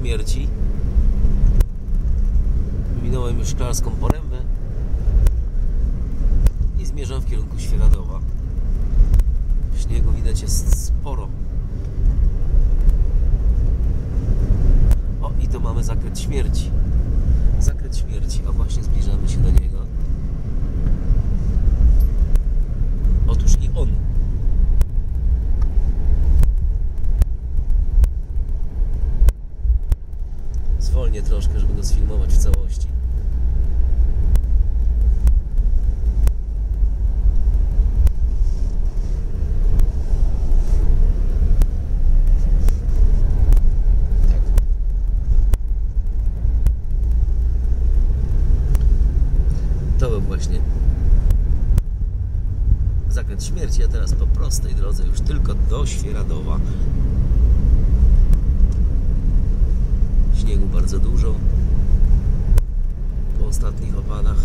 śmierci. Minąłem już szklarską porębę i zmierzam w kierunku Świeradowa. Śniegu widać jest sporo. O, i to mamy zakręt śmierci. Zakręt śmierci. O, właśnie zbliżamy się do niego. Otóż i on. Zwolnię troszkę, żeby go sfilmować w całości. Tak. To był właśnie zakręt śmierci, a teraz po prostej drodze już tylko do Świeradowa. Śniegu bardzo dużo ostatnich opadach.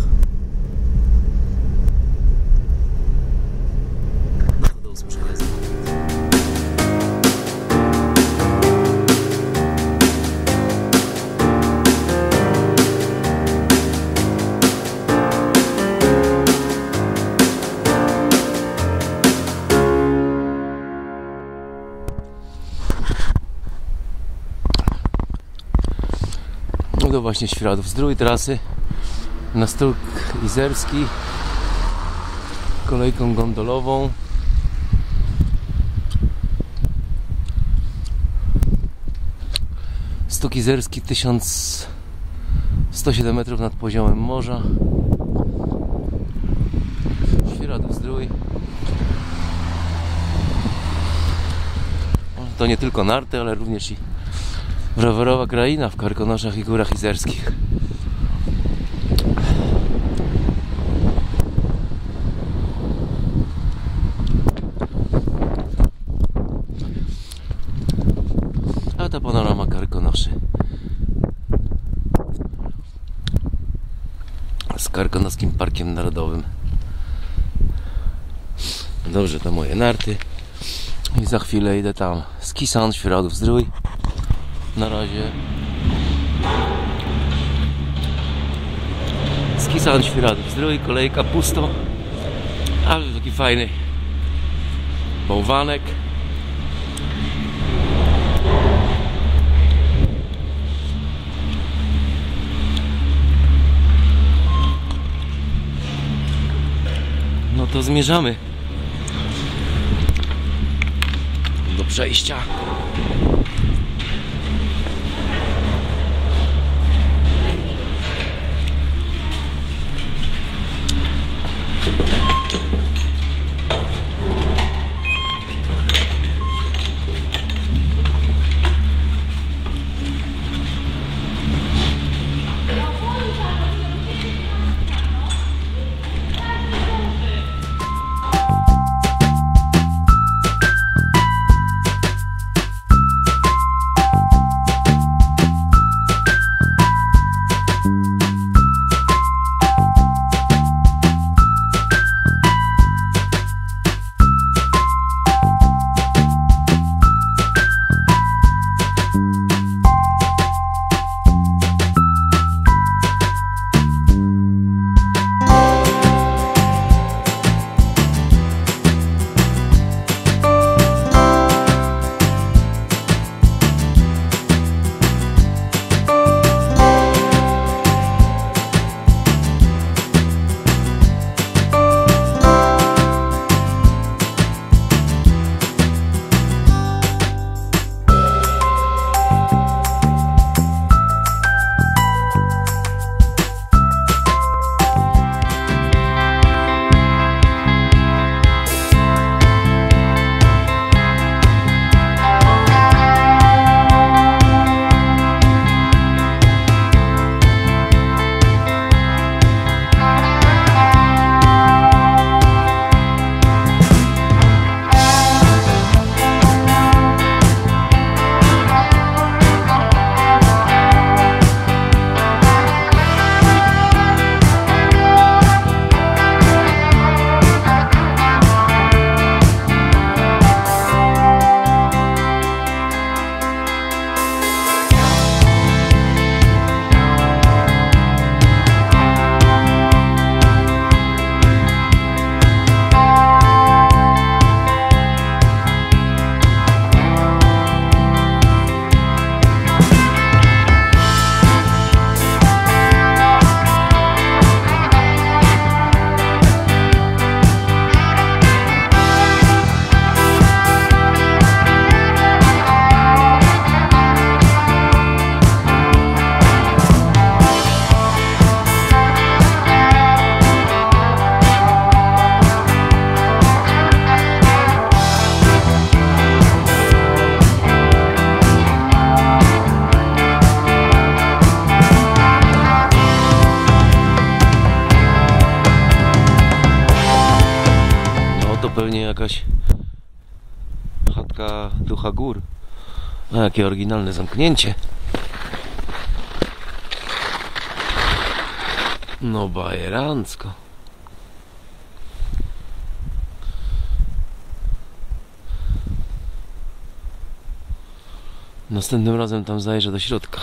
No do. No właśnie Świradów Zdrój trasy na Stóg Izerski kolejką gondolową. Stóg Izerski 1107 metrów nad poziomem morza. Świradów Zdrój. To nie tylko narty, ale również i rowerowa kraina w Karkonoszach i Górach Izerskich. A to panorama Karkonoszy. Z Karkonoskim Parkiem Narodowym. Dobrze, to moje narty. I za chwilę idę tam z Kisan, Świeradów Zdrój. Na razie. Skisan Świeradów Zdrój, kolejka pusto. Ale taki fajny bałwanek. No to zmierzamy do przejścia. Chatka ducha gór. A jakie oryginalne zamknięcie. No bajerancko. Następnym razem tam zajrzę do środka.